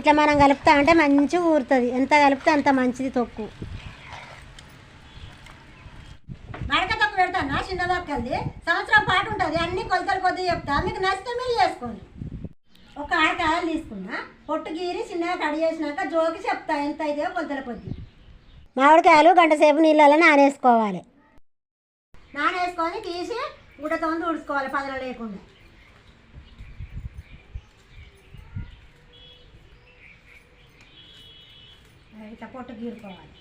ఇట్లా మనం కలుపుతా అంటే మంచిగా ఊరుతుంది. ఎంత కలిపితే అంత మంచిది తొక్కు. మడక తొక్కు పెడతాను? చిన్న దక్కల్ది సంవత్సరం పాటు ఉంటుంది. అన్ని కొలతలు కొద్దిగా చెప్తా. మీకు నచ్చితే మీరు చేసుకోండి. ఒక ఆరు కాయలు తీసుకున్నా. పొట్టు గీరి చిన్నగా కడి చేసినాక జోకి చెప్తా ఎంత అయితే కొలతల కొద్ది. మామిడికాయలు గంట సేపు నీళ్ళలో నానేసుకోవాలి. నానేసుకొని తీసి గుడ్డతో తుడుచుకోవాలి పదన లేకుండా. ఇట్లా పొట్టు గీరుకోవాలి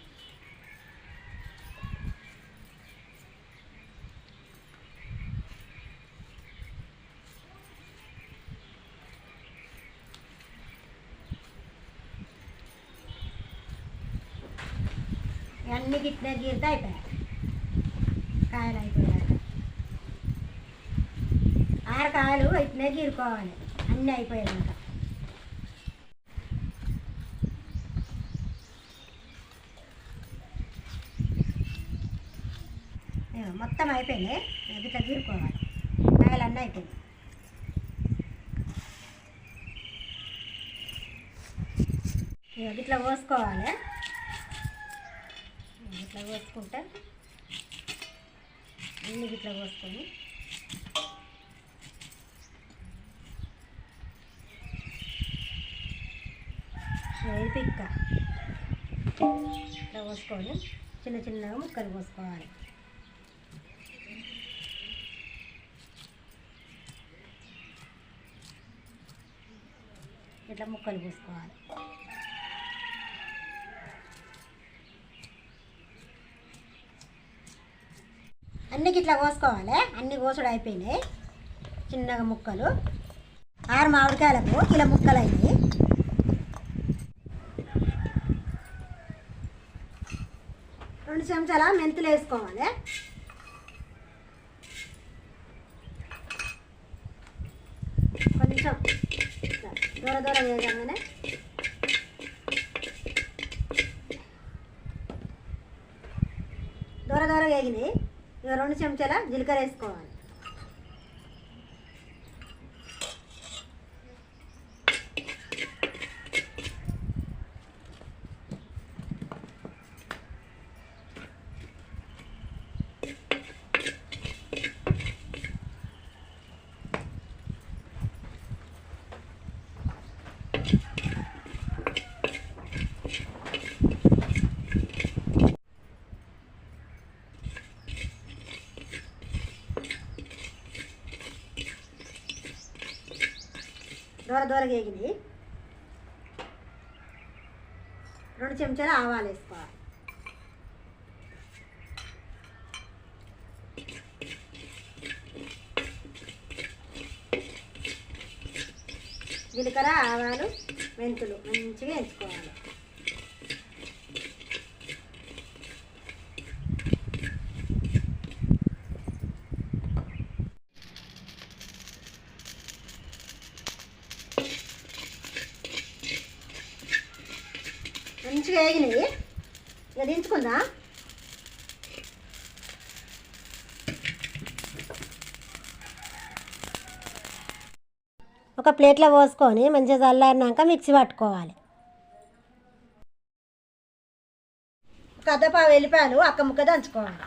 అన్ని గిట్లే గీరితే అయిపోయాయి. కాయలు అయిపోయాయి. ఆరు కాయలు ఇట్లే గీరుకోవాలి అన్నీ అయిపోయాక మొత్తం అయిపోయింది. ఇదిగో ఇట్లా గీరుకోవాలి కాయలు అన్నీ అయిపోయినాయి. ఇట్లా పోసుకోవాలి ఇట్లా పోసుకుంటే అన్ని ఇట్లా పోసుకొని ఇది పిక్క. ఇట్లా పోసుకొని చిన్న చిన్నగా ముక్కలు పోసుకోవాలి ఇట్లా ముక్కలు పోసుకోవాలి. అన్నికి ఇట్లా కోసుకోవాలి. అన్ని కోసుడు అయిపోయినాయి. చిన్నగా ముక్కలు. ఆరు మామిడికాయలకు ఇలా ముక్కలు అయినాయి రెండు చెంచాల మెంతులు వేసుకోవాలి కొంచెం ఇట్లా దూర దూర వేయగానే దూర దూర వేగింది ఇక రెండు చెంచాల జీలకర్ర వేసుకోవాలి. దూర దూర వేగినాయి రెండు చెంచాలు ఆవాలు వేసుకోవాలి జీలకర్ర ఆవాలు మెంతులు మంచిగా వేసుకోవాలి మంచిగా వేగినవి. ఇక దించుకుందా? ఒక ప్లేట్లో పోసుకొని మంచిగా చల్లారినాక మిక్సీ పట్టుకోవాలి. కదపా వెళ్ళిపాయలు అక్క ముక్క దంచుకోవాలి.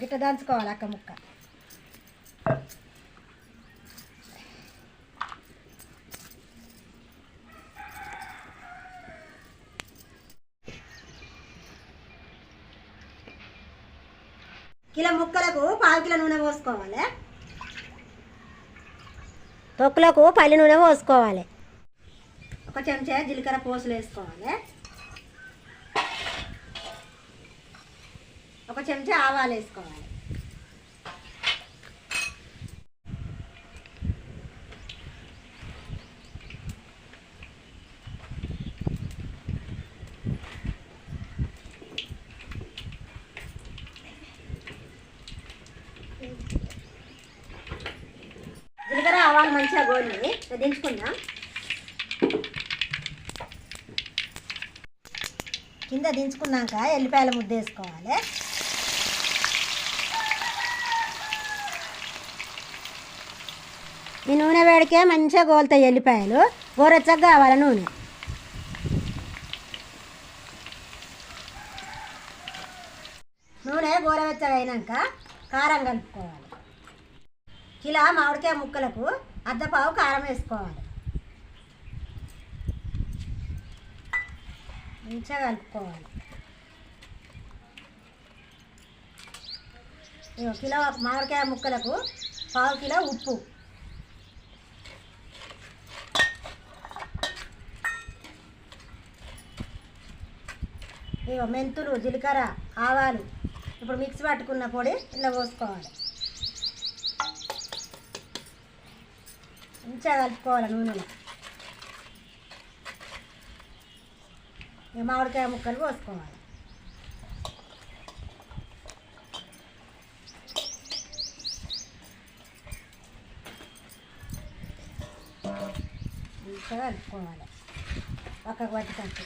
గిట్ట దంచుకోవాలి అక్క ముక్క. కిలో ముక్కలకు పావు కిలో నూనె పోసుకోవాలి. తొక్కులకు పల్లి నూనె పోసుకోవాలి. ఒక చెంచా జీలకర్ర పోసులు వేసుకోవాలి. ఒక చెంచా ఆవాలు వేసుకోవాలి. జీలకర్ర ఆవాలు మంచిగా గోలి దించుకుందాం. కింద దించుకున్నాక ఎల్లిపాయల ముద్ద వేసుకోవాలి. వేడికే మంచిగా గోలుతాయి ఎల్లిపాయలు. గోరెచ్చగా కావాలి నూనె. నూనె గోరవెచ్చగా అయినాక కారం కలుపుకోవాలి. కిలో మామిడికాయ ముక్కలకు అద్దపావు కారం వేసుకోవాలి. మంచిగా కలుపుకోవాలి. కిలో మామిడికాయ ముక్కలకు పావు కిలో ఉప్పు. ఇగో మెంతులు జీలకర్ర ఆవాలు ఇప్పుడు మిక్సీ పట్టుకున్న పొడి ఇలా పోసుకోవాలి. మంచిగా కలుపుకోవాలి నూనెలో. ఇక మామిడికాయ ముక్కలు పోసుకోవాలి. మంచిగా కలుపుకోవాలి. పక్కకు పట్టుకుంటూ.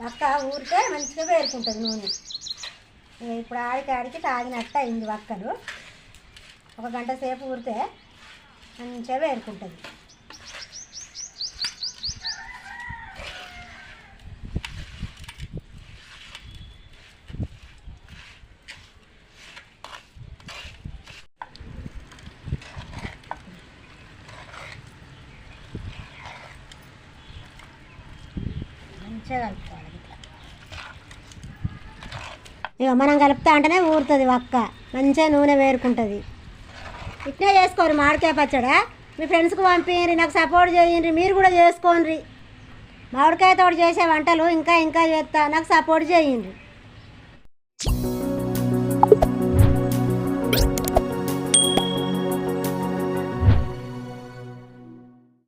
వక్క ఊరితే మంచిగా వేరుకుంటుంది నూనె. ఇప్పుడు ఆడికి ఆడికి తాగినట్టు అయింది వక్కలు. ఒక గంట సేపు ఊరితే మంచిగా వేరుకుంటుంది మంచిగా కలుపుకోవాలి. ఇక మనం కలుపుతా అంటేనే ఊరుతుంది ఒక్క మంచిగా నూనె వేరుకుంటుంది. ఇట్నే చేసుకోరు మామిడికాయ పచ్చడా. మీ ఫ్రెండ్స్కి పంపించండి నాకు సపోర్ట్ చేయండి మీరు కూడా చేసుకోండి. మామిడికాయతో చేసే వంటలు ఇంకా ఇంకా చేస్తా నాకు సపోర్ట్ చేయండి.